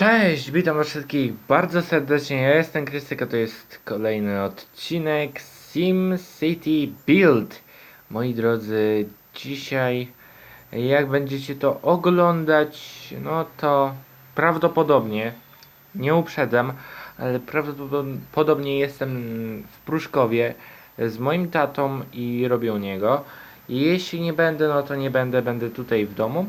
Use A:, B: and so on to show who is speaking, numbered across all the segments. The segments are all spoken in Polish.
A: Cześć, witam was wszystkich bardzo serdecznie. Ja jestem Krystyka, to jest kolejny odcinek Sim City Build. Moi drodzy, dzisiaj jak będziecie to oglądać, no to prawdopodobnie, nie uprzedzam, ale prawdopodobnie jestem w Pruszkowie z moim tatą i robię u niego. Jeśli nie będę, no to nie będę, będę tutaj w domu.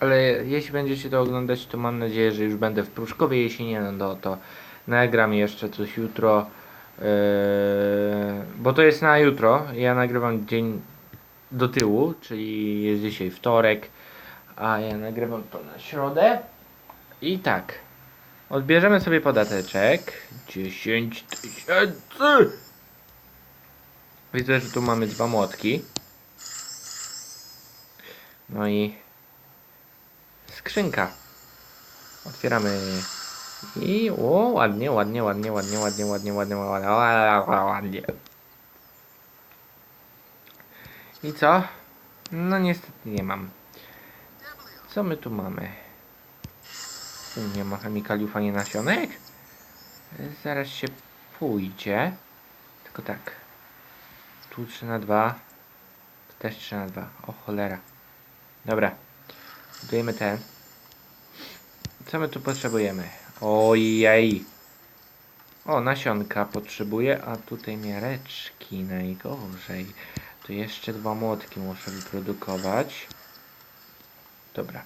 A: Ale jeśli będziecie to oglądać, to mam nadzieję, że już będę w Pruszkowie. Jeśli nie, no to nagram jeszcze coś jutro. Yy, bo to jest na jutro. Ja nagrywam dzień do tyłu, czyli jest dzisiaj wtorek, a ja nagrywam to na środę. I tak. Odbierzemy sobie podateczek. 10 tysięcy. Widzę, że tu mamy dwa młotki. No i skrzynka. Otwieramy. I o, ładnie, ładnie, ładnie, ładnie, ładnie, ładnie, ładnie, ładnie, ładnie. I co? No niestety nie mam. Co my tu mamy? Tu nie ma chemikaliów ani nasionek? Zaraz się pójdzie. Tylko tak. Tu 3 na 2. Tu też 3 na 2. O cholera. Dobra. Budujemy ten. Co my tu potrzebujemy? Ojej. O, nasionka potrzebuję, a tutaj miareczki najgorzej. Tu jeszcze dwa młotki muszę wyprodukować. Dobra.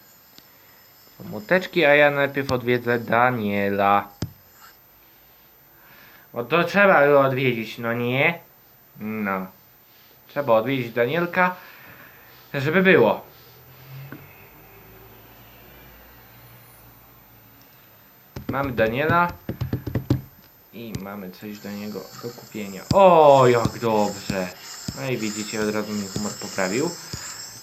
A: Młoteczki, a ja najpierw odwiedzę Daniela. O to trzeba go odwiedzić, no nie? No. Trzeba odwiedzić Danielka, żeby było. Mamy Daniela i mamy coś do niego do kupienia. O, jak dobrze! No i widzicie, od razu mi humor poprawił.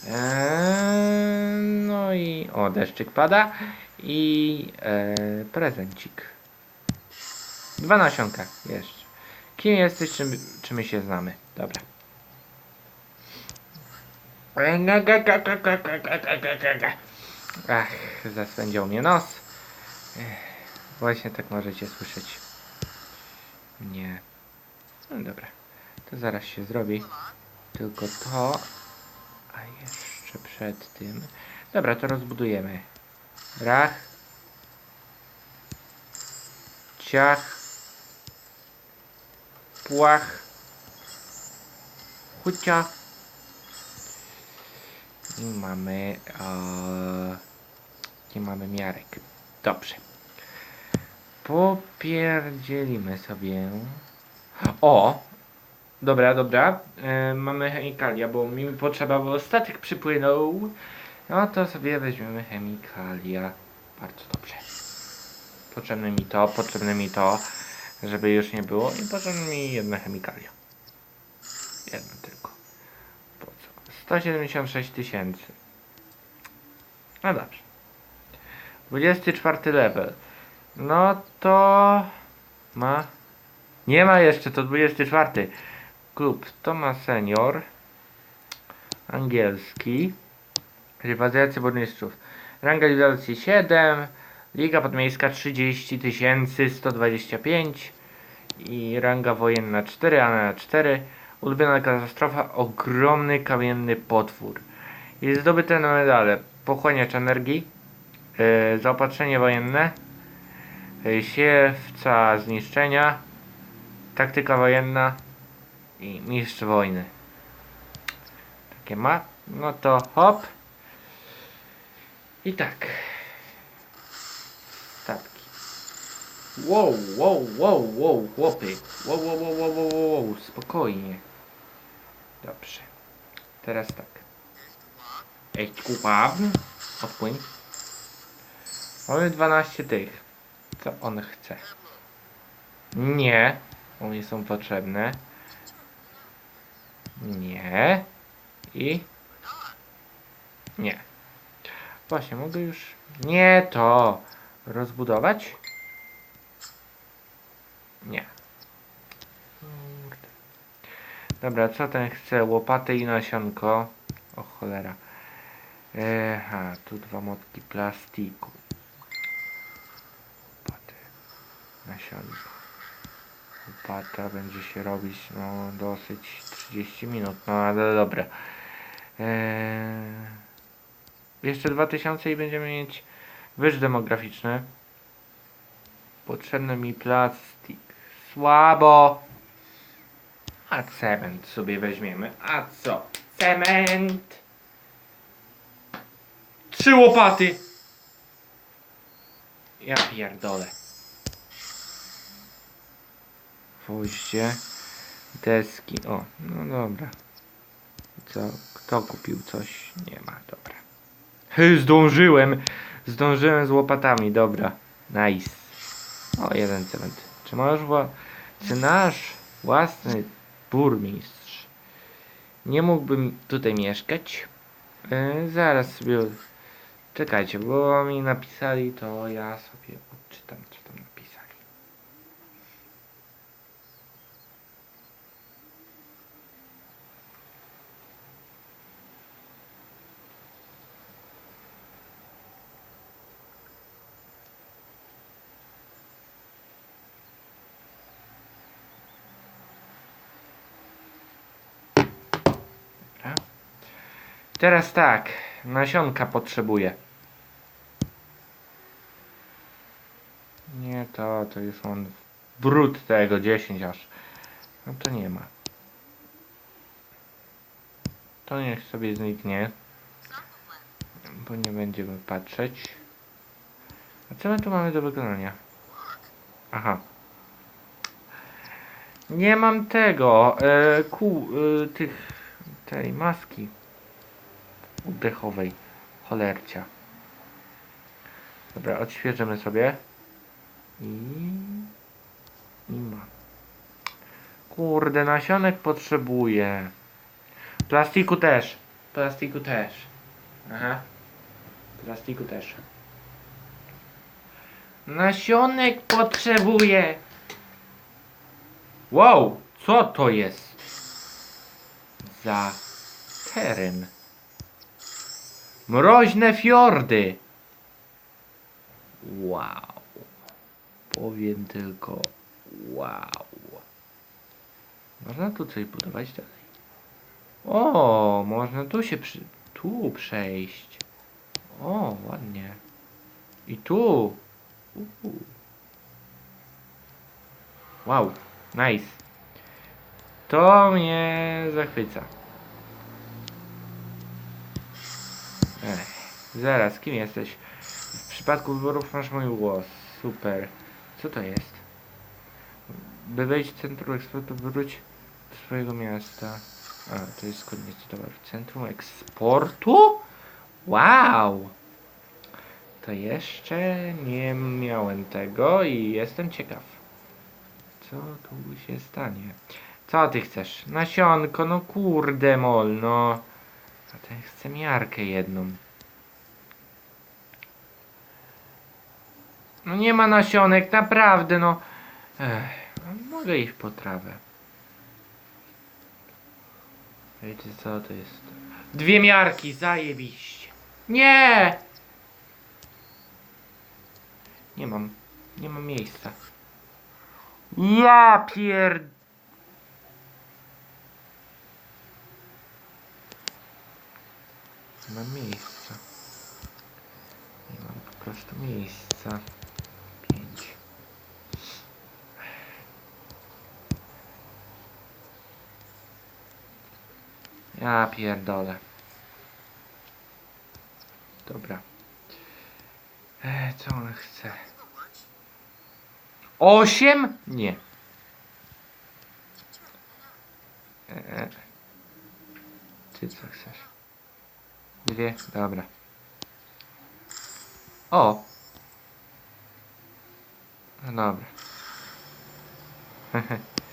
A: Eee, no i o, deszczyk pada i eee, prezencik. Dwa nasionka jeszcze. Kim jesteś, czy, czy my się znamy? Dobra. Ach, zaswędział mnie nos. Ech. Właśnie tak możecie słyszeć. Nie. No dobra. To zaraz się zrobi. Tylko to. A jeszcze przed tym. Dobra, to rozbudujemy. Rach. Ciach. Płach. Chucia. I mamy. E, nie mamy miarek. Dobrze. Popierdzielimy sobie. O! Dobra, dobra. E, mamy chemikalia, bo mi potrzeba, bo statek przypłynął. No to sobie weźmiemy chemikalia. Bardzo dobrze. Potrzebne mi to, potrzebne mi to, żeby już nie było. I potrzebne mi jedno chemikalia. Jedno tylko. Po co? 176 tysięcy. No dobrze. 24 level. No to ma. Nie ma jeszcze, to 24. Klub to ma senior. Angielski. Rywalizacja burmistrzów. Ranga rywalizacji 7. Liga podmiejska 30 125. I ranga wojenna 4, a na 4. Ulubiona katastrofa. Ogromny kamienny potwór. Jest zdobyte medale. Pochłaniacz energii. Yy, zaopatrzenie wojenne siewca zniszczenia, taktyka wojenna i mistrz wojny. Takie ma. No to hop. I tak. Statki. Wow, wow, wow, wow, chłopy. Wow, wow, wow, wow, wow, wow, spokojnie. Dobrze. Teraz tak. Ej, kupawny. Odpłyń. Mamy 12 tych. Co on chce? Nie. One są potrzebne. Nie. I... Nie. Właśnie, mogę już... Nie to! Rozbudować? Nie. Dobra, co ten chce? Łopaty i nasionko. O cholera. Aha, tu dwa motki plastiku. Nasionko. Łopata będzie się robić no dosyć 30 minut, no ale dobra. Eee, jeszcze 2000 i będziemy mieć wyż demograficzny. Potrzebny mi plastik. Słabo. A cement sobie weźmiemy. A co? Cement. Trzy łopaty. Ja pierdolę. Gwoździe. Deski. O, no dobra. Co? Kto kupił coś? Nie ma, dobra. Hy, zdążyłem. Zdążyłem z łopatami, dobra. Nice. O, jeden cement. Czy wła... Czy nasz własny burmistrz nie mógłbym tutaj mieszkać? Yy, zaraz sobie... Czekajcie, bo mi napisali, to ja sobie odczytam, co tam napisali. Dobra. Teraz tak, nasionka potrzebuję. Nie to, to już on brud tego 10 aż. No to nie ma. To niech sobie zniknie. Bo nie będziemy patrzeć. A co my tu mamy do wykonania? Aha. Nie mam tego, e, kół, e, tych, tej maski uddechowej, cholercia. Dobra, odświeżymy sobie. I... Nie ma. Kurde, nasionek potrzebuję. Plastiku też. Plastiku też. Aha. Plastiku też. Nasionek potrzebuję. Wow, co to jest? Za teren. Mroźne fiordy. Wow. Powiem tylko wow. Można tu coś budować dalej. O, można tu się przy... tu przejść. O, ładnie. I tu. Uhu. Wow, nice. To mnie zachwyca. Ech, zaraz, kim jesteś? W przypadku wyborów masz mój głos. Super. Co to jest? By wejść w centrum eksportu, wróć do swojego miasta. A, to jest składnik towaru. Centrum eksportu? Wow! To jeszcze nie miałem tego i jestem ciekaw. Co tu się stanie? Co ty chcesz? Nasionko, no kurde mol, no. A ten chce miarkę jedną. No nie ma nasionek, naprawdę, no. Ech, no mogę iść po trawę. Wiecie co to jest? Dwie miarki, zajebiście. Nie! Nie mam, nie mam miejsca. Ja pier... Nie mam miejsca. Nie mam po prostu miejsca. Ja pierdolę. Dobra. E, co on chce? Osiem? Nie. E, e. Ty co chcesz? Dwie? Dobra. O! No dobra.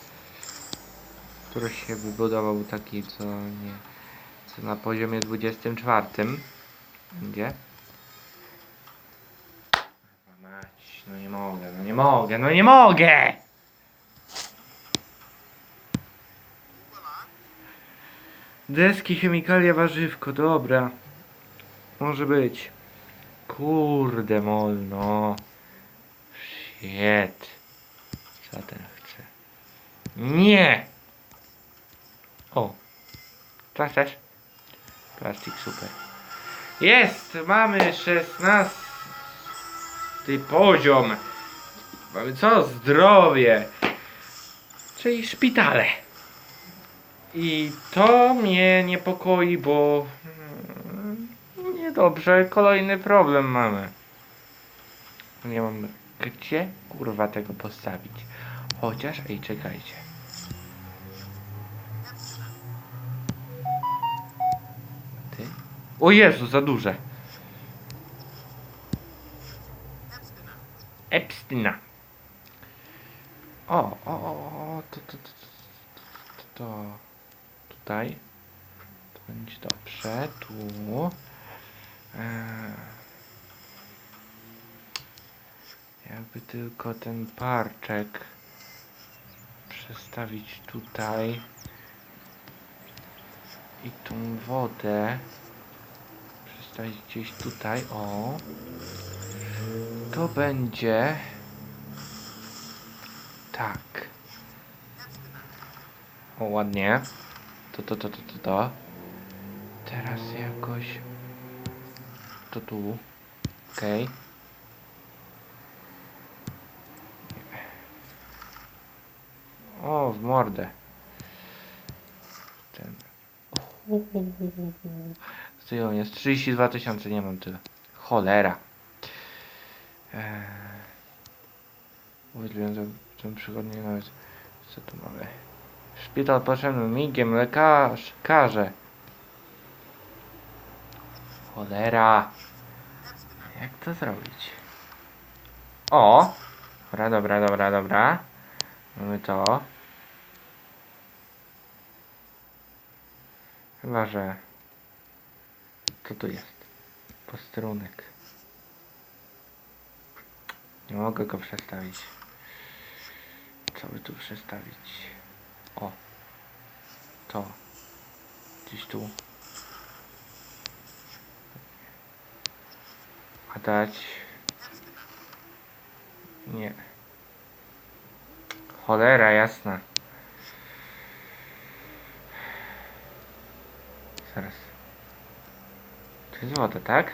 A: Który się wybudował taki, co nie... Co na poziomie 24. Gdzie? No nie mogę, no nie mogę, no nie mogę! Deski, chemikalia, warzywko, dobra. Może być. Kurde molno. Shit. Co ten chce? Nie! O! Co chcesz? Plastik super. Jest! Mamy 16 poziom. Mamy co? Zdrowie. Czyli szpitale. I to mnie niepokoi, bo mm, niedobrze, kolejny problem mamy. Nie mam gdzie kurwa tego postawić. Chociaż, ej, czekajcie. O Jezu, za duże. Epstina. O, o, o, to, to, to, to, to, tutaj. To będzie dobrze, tu. Eee. Jakby tylko ten parczek przestawić tutaj i tą wodę przestawić gdzieś tutaj, o to będzie tak o ładnie to to to to to, to. teraz jakoś to tu okej O, w mordę. Ten. Co jest? 32 tysiące, nie mam tyle. Cholera. Eee. Uwielbiam tę przychodnię nawet. Co tu mamy? Szpital potrzebny migiem, lekarz, karze. Cholera. Jak to zrobić? O! Dobra, dobra, dobra, dobra. Mamy to. Chyba, że... Co tu jest? Posterunek. Nie mogę go przestawić. Co by tu przestawić? O. To. Gdzieś tu. A dać... Nie. Cholera jasna. Zaraz. Woda, tak?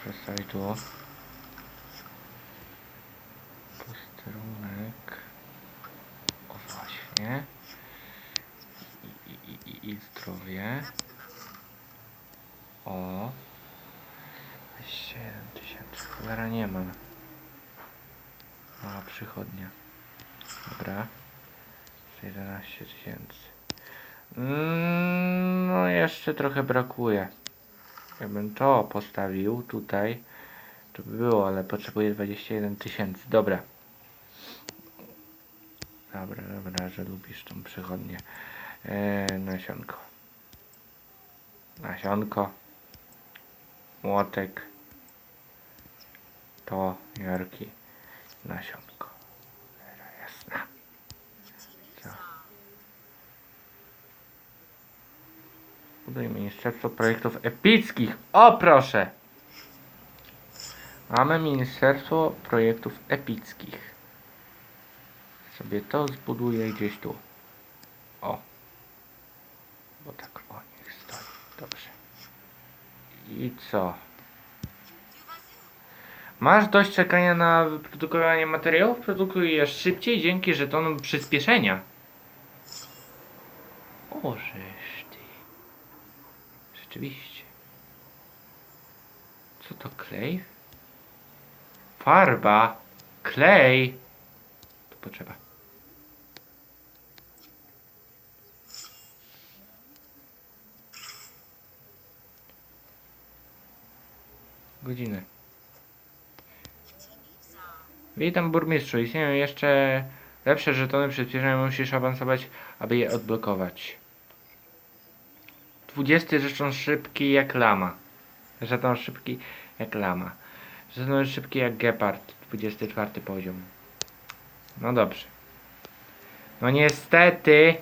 A: Przestawić tu. Posterunek. O właśnie. I, i, i, i zdrowie. O. 7 tysięcy. Cholera nie mam. Mała przychodnia. Dobra. 11 tysięcy. Mm, No jeszcze trochę brakuje. Jakbym to postawił tutaj, to by było, ale potrzebuję 21 tysięcy. Dobra. Dobra, dobra, że lubisz tą przychodnię. Eee, nasionko. Nasionko. Młotek. To, jarki. Nasionko. Cholera Jasna. Co? Buduj Ministerstwo Projektów Epickich. O proszę! Mamy Ministerstwo Projektów Epickich. Sobie to zbuduję gdzieś tu. O. Bo tak o niech stoi. Dobrze. I co? Masz dość czekania na wyprodukowanie materiałów? Produkuj je szybciej dzięki żetonom przyspieszenia. O, żeż ty. Rzeczywiście. Co to klej? Farba. Klej. To potrzeba. Godzinę. Witam burmistrzu. Istnieją jeszcze lepsze żetony przyspieszenia. Musisz awansować, aby je odblokować. 20 żeton szybki jak lama. Żeton szybki jak lama. Żeton szybki jak gepard. 24 poziom. No dobrze. No niestety.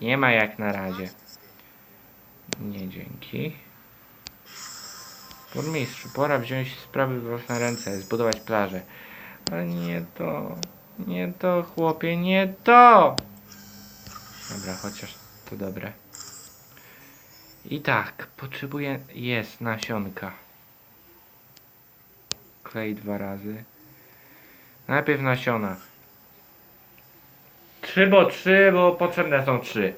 A: Nie ma jak na razie. Nie dzięki. Burmistrzu, pora wziąć sprawy w własne ręce, zbudować plażę. Ale nie to, nie to chłopie, nie to! Dobra, chociaż to dobre. I tak, potrzebuję, jest nasionka. Klej dwa razy. Najpierw nasiona. Trzy, bo trzy, bo potrzebne są trzy.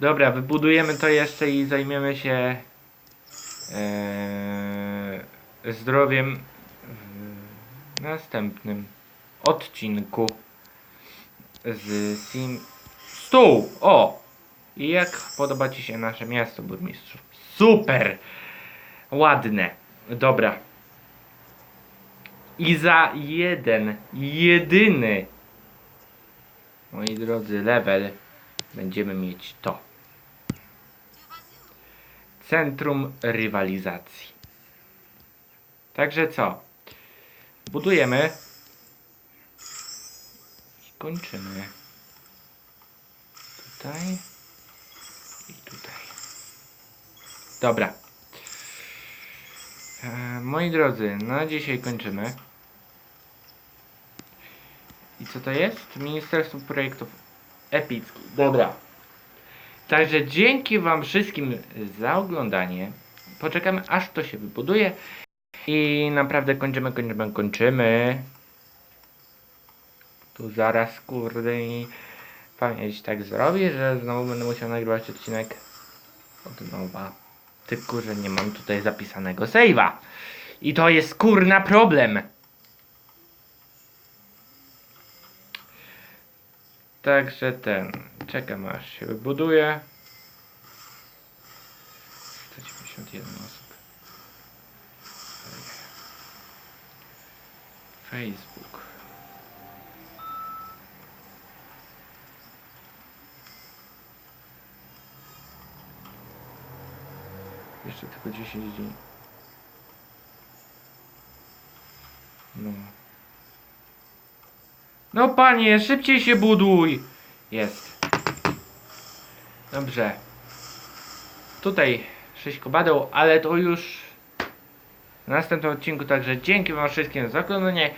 A: Dobra, wybudujemy to jeszcze i zajmiemy się eee, zdrowiem w następnym odcinku z Sim Stół! O! I jak podoba Ci się nasze miasto, burmistrzu? Super! Ładne. Dobra. I za jeden, jedyny, moi drodzy, level będziemy mieć to. Centrum rywalizacji. Także co? Budujemy i kończymy. Tutaj i tutaj. Dobra. E, moi drodzy, na dzisiaj kończymy. I co to jest? Ministerstwo Projektów Epickich. Dobra. Także dzięki Wam wszystkim za oglądanie. Poczekamy aż to się wybuduje. I naprawdę kończymy, kończymy, kończymy. Tu zaraz kurde i pamięć tak zrobię, że znowu będę musiał nagrywać odcinek od nowa. Tylko, że nie mam tutaj zapisanego save'a. I to jest kurna problem. Także ten. Czekam aż się wybuduje. 191 osób. Facebook. Jeszcze tylko 10 dni. No. No panie, szybciej się buduj! Jest. Dobrze. Tutaj 6 kobadeł, ale to już w następnym odcinku, także dzięki wam wszystkim za oglądanie.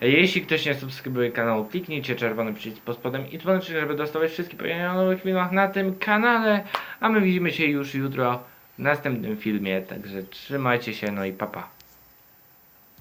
A: Jeśli ktoś nie subskrybuje kanału, kliknijcie czerwony przycisk pod spodem i dzwoneczek, żeby dostawać wszystkie pojawienia o nowych filmach na tym kanale. A my widzimy się już jutro następnym filmie, także trzymajcie się, no i papa. Pa.